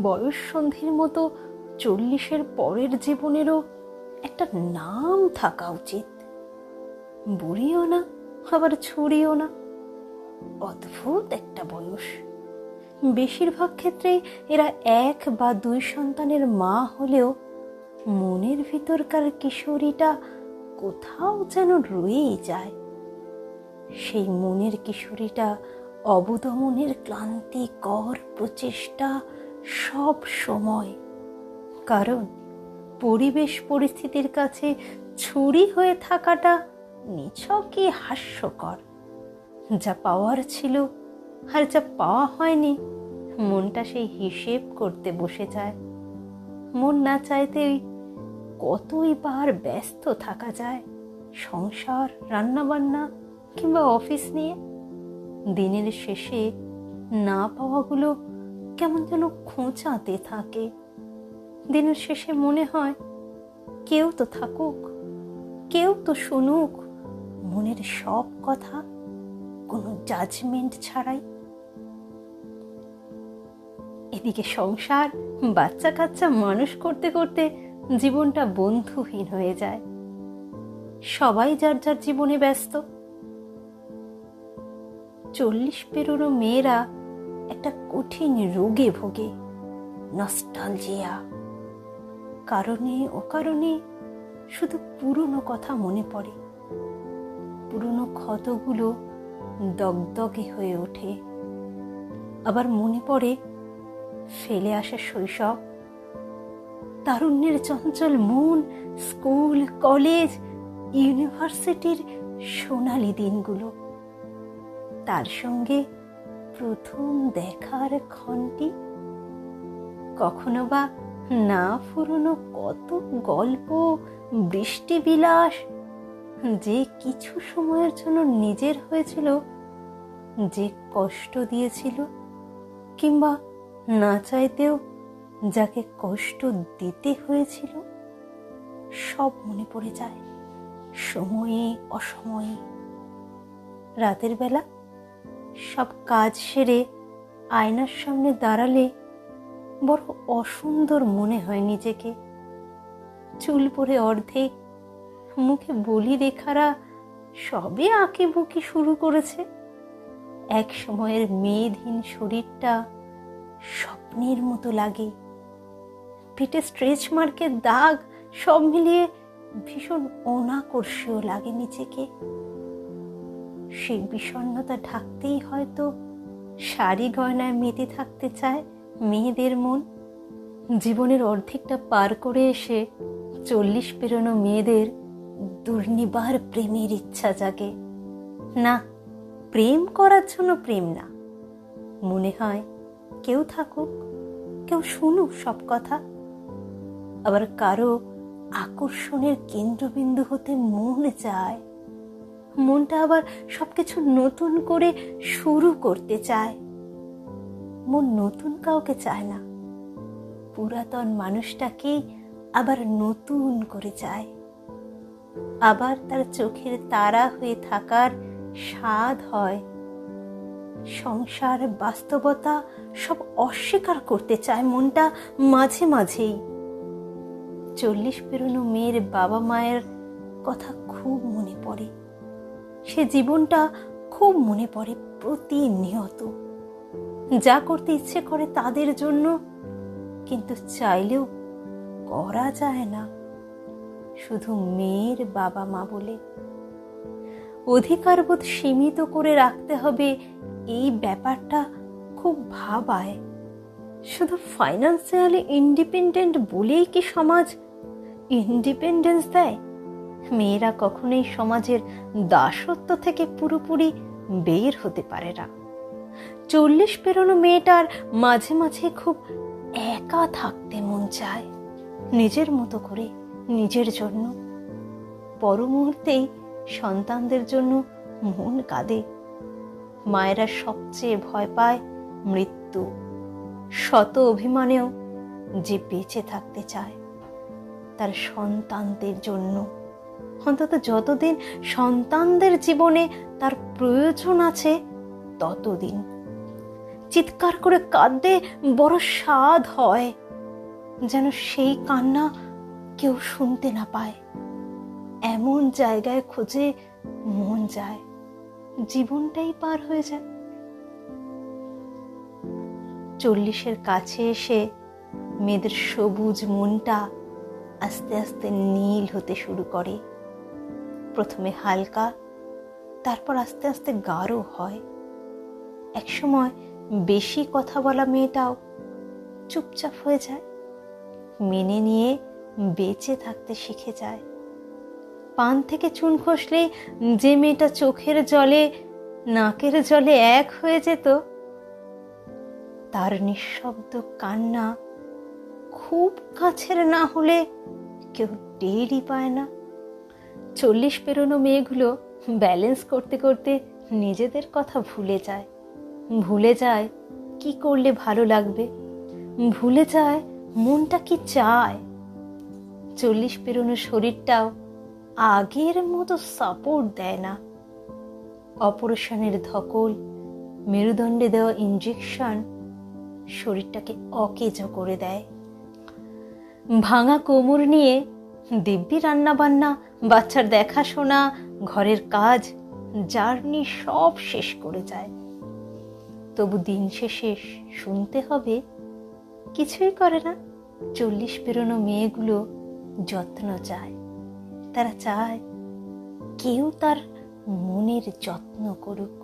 বয়স সন্ধির মতো চল্লিশের পরের জীবনেরও একটা নাম থাকা উচিত। বুড়িও না, আবার ছুরিও না। অদ্ভুত একটা বয়স। বেশিরভাগ ক্ষেত্রেই এরা এক বা দুই সন্তানের মা হলেও মনের ভিতরকার কিশোরীটা কোথাও যেন রয়েই যায়। সেই মনের কিশোরীটা অবদমনের ক্লান্তিকর প্রচেষ্টা সব সময়। কারণ পরিবেশ পরিস্থিতির কাছে ছুরি হয়ে থাকাটা নিছকই হাস্যকর। যা পাওয়ার ছিল আর যা পাওয়া হয়নি, মনটা সেই হিসেব করতে বসে যায়। মন না চাইতেই কতই বার ব্যস্ত থাকা যায়, সংসার, রান্নাবান্না কিংবা অফিস নিয়ে। দিনের শেষে না পাওয়াগুলো কেমন যেন খোঁচাতে থাকে। দিনের শেষে মনে হয়, কেউ তো থাকুক, কেউ তো শুনুক, মনের সব কথা কোনো জাজমেন্ট ছাড়াই। এদিকে সংসার বাচ্চা কাচ্চা মানুষ করতে করতে জীবনটা বন্ধুহীন হয়ে যায়। সবাই যার যার জীবনে ব্যস্ত। চল্লিশ পেরোনো মেয়েরা একটা কঠিন রোগে ভোগে নস্টালজিয়া কারণে ও কারণে শুধু পুরনো কথা মনে পড়ে। পুরনো ক্ষতগুলো দগদগে হয়ে ওঠে। আবার মনে পড়ে ফেলে আসা শৈশব। তারুণ্যের চঞ্চল মন, স্কুল, কলেজ, ইউনিভার্সিটির সোনালি দিনগুলো। তার সঙ্গে প্রথম দেখার ক্ষণটি? কখনো বা না ফুরনো কত গল্প বৃষ্টি বিলাস যে কিছু সময়ের জন্য নিজের হয়েছিল, যে কষ্ট দিয়েছিল, কিংবা না চাইতেও যাকে কষ্ট দিতে হয়েছিল, সব মনে পড়ে যায়। সময়ে, অসময়ে। রাতের বেলা সব কাজ সেরে আয়নার সামনে দাঁড়ালে বড় অসুন্দর মনে হয় নিজেকে। চুল পরে অর্ধেক মুখে বলি রেখারা সবে আঁকে বুকি শুরু করেছে। এক সময়ের মেয়েধীন শরীরটা স্বপ্নের মতো লাগে। পেটে স্ট্রেচ মার্কের দাগ সব মিলিয়ে ভীষণ অনাকর্ষীয় লাগে নিজেকে। সেই বিষণ্ণতা ঢাকতেই হয়তো শাড়ি গয়নায় মেতে থাকতে চায় মেয়েদের মন। জীবনের অর্ধেকটা পার করে এসে চল্লিশ পেরোনো মেয়েদের দুর্নিবার প্রেমের ইচ্ছা জাগে। না, প্রেম করার জন্য প্রেম না। মনে হয় কেউ থাকুক, কেউ শুনুক সব কথা। আবার কারও আকর্ষণের কেন্দ্রবিন্দু হতে মন চায়। মনটা আবার সবকিছু নতুন করে শুরু করতে চায়। মন নতুন কাউকে চায় না। পুরাতন মানুষটাকেই আবার নতুন করে চায়। আবার তার চোখের তারা হয়ে থাকার স্বাদ হয়। সংসার, বাস্তবতা সব অস্বীকার করতে চায় মনটা মাঝে মাঝেই। চল্লিশ পেরোনো মেয়ের বাবা মায়ের কথা খুব মনে পড়ে। সে জীবনটা খুব মনে পড়ে প্রতিনিয়ত। যা করতে ইচ্ছে করে তাদের জন্য, কিন্তু চাইলেও করা যায় না। শুধু মেয়ের বাবা মা বলে। অধিকারবোধ সীমিত করে রাখতে হবে, এই ব্যাপারটা খুব ভাবায়। শুধু ফাইন্যান্সিয়ালি ইন্ডিপেন্ডেন্ট বলেই কি সমাজ ইন্ডিপেন্ডেন্স দেয়? মেয়েরা কখনোই সমাজের দাসত্ব থেকে পুরোপুরি বের হতে পারে না। চল্লিশ পেরোনো মেয়েটার মাঝে মাঝে খুব একা থাকতে মন চায়। নিজের মতো করে, নিজের জন্য। পর মুহূর্তেই সন্তানদের জন্য মন কাঁদে। মায়েরা সবচেয়ে ভয় পায় মৃত্যু। শত অভিমানেও যে বেঁচে থাকতে চায়, তার সন্তানদের জন্য। অন্তত যতদিন সন্তানদের জীবনে তার প্রয়োজন আছে, ততদিন। চিৎকার করে কাঁদতে বড় স্বাদ হয়, যেন সেই কান্না কেউ শুনতে না পায়। এমন জায়গায় খোঁজে মন যায়, জীবনটাই পার হয়ে যায়। চল্লিশের কাছে এসে মেয়েদের সবুজ মনটা আস্তে আস্তে নীল হতে শুরু করে। প্রথমে হালকা, তারপর আস্তে আস্তে গাঢ় হয়। একসময় বেশি কথা বলা মেয়েটাও চুপচাপ হয়ে যায়, মেনে নিয়ে বেঁচে থাকতে শিখে যায়। পান থেকে চুন খসলে যে মেয়েটা চোখের জলে, নাকের জলে এক হয়ে যেত, তার নিঃশব্দ কান্না খুব কাছের না হলে কেউ টেরই পায় না। চল্লিশ পেরোনো মেয়েগুলো ব্যালেন্স করতে করতে নিজেদের কথা ভুলে যায়। ভুলে যায় কি করলে ভালো লাগবে? ভুলে যায় মনটা কি চায়? চল্লিশ পেরোনো শরীরটাও আগের মতো সাপোর্ট দেয় না। অপারেশনের ধকল, মেরুদণ্ডে দেওয়া ইঞ্জেকশন শরীরটাকে অকেজ করে দেয়। ভাঙা কোমর নিয়ে দিব্যি রান্না বান্না বাচ্চার দেখাশোনা, ঘরের কাজ, জার্নি সব শেষ করে যায়। তবু দিন শেষে শুনতে হবে, কিছুই করে না। চল্লিশ পেরোনো মেয়েগুলো যত্ন চায়। তারা চায়, কেউ তার মনের যত্ন করুক।